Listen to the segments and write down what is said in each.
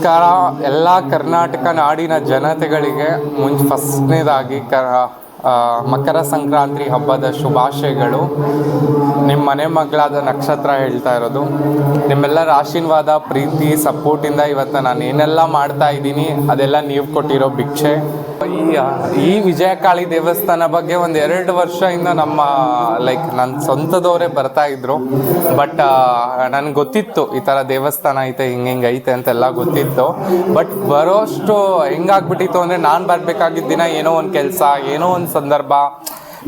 ನಮಸ್ಕಾರ. ಎಲ್ಲ ಕರ್ನಾಟಕ ನಾಡಿನ ಜನತೆಗಳಿಗೆ ಮುಂಚೆ ಫಸ್ಟ್ನೇದಾಗಿ ಕ ಮಕರ ಸಂಕ್ರಾಂತಿ ಹಬ್ಬದ ಶುಭಾಶಯಗಳು. ನಿಮ್ಮ ಮನೆ ಮಗಳಾದ ನಕ್ಷತ್ರ ಹೇಳ್ತಾ ಇರೋದು. ನಿಮ್ಮೆಲ್ಲರ ಆಶೀರ್ವಾದ ಪ್ರೀತಿ, ಸಪೋರ್ಟಿಂದ ಇವತ್ತು ನಾನು ಏನೆಲ್ಲ ಮಾಡ್ತಾ ಇದ್ದೀನಿ ಅದೆಲ್ಲ ನೀವು ಕೊಟ್ಟಿರೋ ಭಿಕ್ಷೆ. ಈ ಈ ವಿಜಯಕಾಳಿ ದೇವಸ್ಥಾನ ಬಗ್ಗೆ ಒಂದು ಎರಡು ವರ್ಷದಿಂದ ನಮ್ಮ ಲೈಕ್ ನನ್ನ ಸ್ವಂತದವರೇ ಬರ್ತಾ ಇದ್ರು. ಬಟ್ ನನಗೆ ಗೊತ್ತಿತ್ತು ಈ ಥರ ದೇವಸ್ಥಾನ ಐತೆ, ಹಿಂಗೆ ಹಿಂಗೆ ಐತೆ ಅಂತೆಲ್ಲ ಗೊತ್ತಿತ್ತು. ಬಟ್ ಬರೋಷ್ಟು ಹೆಂಗಾಗ್ಬಿಟ್ಟಿತ್ತು ಅಂದರೆ ನಾನು ಬರಬೇಕಾಗಿದ್ದ ದಿನ ಏನೋ ಒಂದು ಕೆಲಸ, ಏನೋ ಒಂದು ಸಂದರ್ಭ.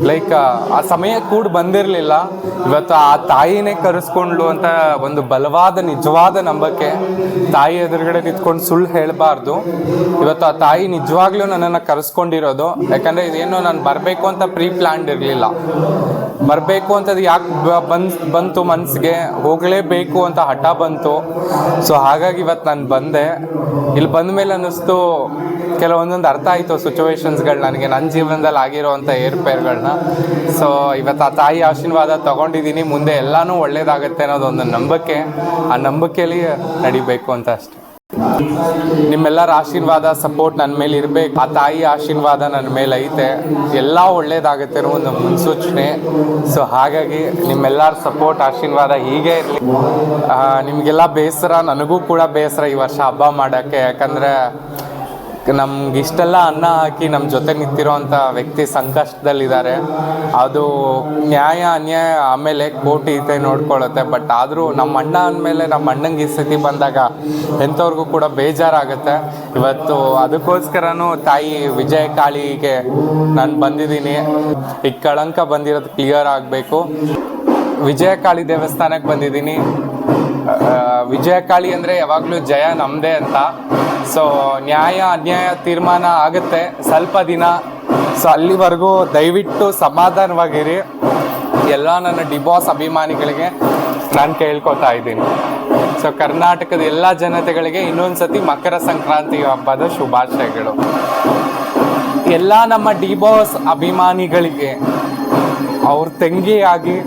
ಲೈಕ್ ಆ ಸಮಯ ಕೂಡ ಬಂದಿರಲಿಲ್ಲ. ಇವತ್ತು ಆ ತಾಯಿನೇ ಕರೆಸ್ಕೊಂಡ್ಲು ಅಂತ ಒಂದು ಬಲವಾದ, ನಿಜವಾದ ನಂಬಿಕೆ ತಾಯಿ ಎದುರುಗಡೆ ನಿಂತ್ಕೊಂಡು ಸುಳ್ಳು ಹೇಳಬಾರ್ದು. ಇವತ್ತು ಆ ತಾಯಿ ನಿಜವಾಗ್ಲೂ ನನ್ನನ್ನು ಕರೆಸ್ಕೊಂಡಿರೋದು. ಯಾಕಂದರೆ ಇದೇನು ನಾನು ಬರಬೇಕು ಅಂತ ಪ್ರೀ ಪ್ಲ್ಯಾಂಡ್ ಇರಲಿಲ್ಲ. ಬರಬೇಕು ಅಂತದ್ದು ಯಾಕೆ ಬಂದ್, ಬಂತು ಮನಸ್ಸಿಗೆ ಹೋಗಲೇಬೇಕು ಅಂತ ಹಠ ಬಂತು. ಸೊ ಹಾಗಾಗಿ ಇವತ್ತು ನಾನು ಬಂದೆ. ಇಲ್ಲಿ ಬಂದ ಮೇಲೆ ಅನ್ನಿಸ್ತು, ಕೆಲವೊಂದೊಂದು ಅರ್ಥ ಆಯಿತು ಸಿಚುವೇಶನ್ಸ್ಗಳು ನನಗೆ. ನನ್ನ ಜೀವನದಲ್ಲಿ ಆಗಿರೋವಂಥ ಏರ್ಪೇರ್ಗಳನ್ನ ಸೊ ಇವತ್ತು ಆ ತಾಯಿ ಆಶೀರ್ವಾದ ತಗೊಂಡಿದ್ದೀನಿ. ಮುಂದೆ ಎಲ್ಲನೂ ಒಳ್ಳೇದಾಗತ್ತೆ ಅನ್ನೋದು ಒಂದು ನಂಬಿಕೆ. ಆ ನಂಬಿಕೆಯಲ್ಲಿ ನಡಿಬೇಕು ಅಂತ ಅಷ್ಟೆ. ನಿಮ್ಮೆಲ್ಲರ ಆಶೀರ್ವಾದ ಸಪೋರ್ಟ್ ನನ್ನ ಮೇಲೆ ಇರಬೇಕು. ಆ ತಾಯಿ ಆಶೀರ್ವಾದ ನನ್ನ ಮೇಲೆ ಐತೆ. ಎಲ್ಲ ಒಳ್ಳೇದಾಗುತ್ತೆ ಅನ್ನೋ ಒಂದು ಮುನ್ಸೂಚನೆ. ಸೊ ಹಾಗಾಗಿ ನಿಮ್ಮೆಲ್ಲರ ಸಪೋರ್ಟ್ ಆಶೀರ್ವಾದ ಹೀಗೆ ಇರಲಿ. ನಿಮಗೆಲ್ಲ ಬೇಸರ, ನನಗೂ ಕೂಡ ಬೇಸರ ಈ ವರ್ಷ ಹಬ್ಬ ಮಾಡೋಕ್ಕೆ. ಯಾಕಂದರೆ ನಮ್ಗೆ ಇಷ್ಟೆಲ್ಲ ಅನ್ನ ಹಾಕಿ ನಮ್ಮ ಜೊತೆ ನಿಂತಿರೋಂಥ ವ್ಯಕ್ತಿ ಸಂಕಷ್ಟದಲ್ಲಿದ್ದಾರೆ. ಅದು ನ್ಯಾಯ, ಅನ್ಯಾಯ ಆಮೇಲೆ ಕೋಟಿ ಇದೆ ನೋಡ್ಕೊಳ್ಳುತ್ತೆ. ಬಟ್ ಆದರೂ ನಮ್ಮ ಅಣ್ಣ ಅಂದಮೇಲೆ ನಮ್ಮ ಅಣ್ಣಂಗೆ ಈ ಸ್ಥಿತಿ ಬಂದಾಗ ಎಂಥವ್ರಿಗೂ ಕೂಡ ಬೇಜಾರಾಗುತ್ತೆ. ಇವತ್ತು ಅದಕ್ಕೋಸ್ಕರನೂ ತಾಯಿ ವಿಜಯ ಕಾಳಿಗೆ ನಾನು ಬಂದಿದ್ದೀನಿ. ಈ ಕಳಂಕ ಬಂದಿರೋದು ಕ್ಲಿಯರ್ ಆಗಬೇಕು. ವಿಜಯಕಾಳಿ ದೇವಸ್ಥಾನಕ್ಕೆ ಬಂದಿದ್ದೀನಿ. ವಿಜಯಕಾಳಿ ಅಂದರೆ ಯಾವಾಗಲೂ ಜಯ ನಮ್ಮದೇ ಅಂತ. ಸೊ ನ್ಯಾಯ, ಅನ್ಯಾಯ ತೀರ್ಮಾನ ಆಗುತ್ತೆ. ಸ್ವಲ್ಪ ದಿನ. ಸೊ ಅಲ್ಲಿವರೆಗೂ ದಯವಿಟ್ಟು ಸಮಾಧಾನವಾಗಿರಿ. ಎಲ್ಲ ನನ್ನ ಡಿಬಾಸ್ ಅಭಿಮಾನಿಗಳಿಗೆ ನಾನು ಕೇಳ್ಕೊತಾ ಇದ್ದೀನಿ. ಸೊ ಕರ್ನಾಟಕದ ಎಲ್ಲ ಜನತೆಗಳಿಗೆ ಇನ್ನೊಂದು ಸತಿ ಮಕರ ಸಂಕ್ರಾಂತಿ ಹಬ್ಬದ ಶುಭಾಶಯಗಳು. ಎಲ್ಲ ನಮ್ಮ ಡಿಬಾಸ್ ಅಭಿಮಾನಿಗಳಿಗೆ, ಅವ್ರ ತಂಗಿಯಾಗಿ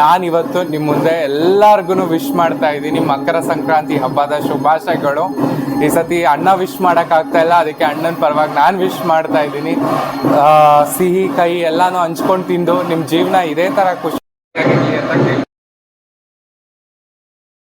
ನಾನಿವತ್ತು ನಿಮ್ಮ ಮುಂದೆ ಎಲ್ಲರಿಗೂ ವಿಶ್ ಮಾಡ್ತಾ ಇದ್ದೀನಿ. ಮಕರ ಸಂಕ್ರಾಂತಿ ಹಬ್ಬದ ಶುಭಾಶಯಗಳು. ಈ ಸತಿ ಅಣ್ಣ ವಿಶ್ ಮಾಡೋಕ್ಕಾಗ್ತಾ ಇಲ್ಲ. ಅದಕ್ಕೆ ಅಣ್ಣನ ಪರವಾಗಿ ನಾನು ವಿಶ್ ಮಾಡ್ತಾ ಇದ್ದೀನಿ. ಸಿಹಿ ಕೈ ಎಲ್ಲನೂ ಹಂಚ್ಕೊಂಡು ತಿಂದು ನಿಮ್ಮ ಜೀವನ ಇದೇ ಥರ ಖುಷಿ ಅಂತ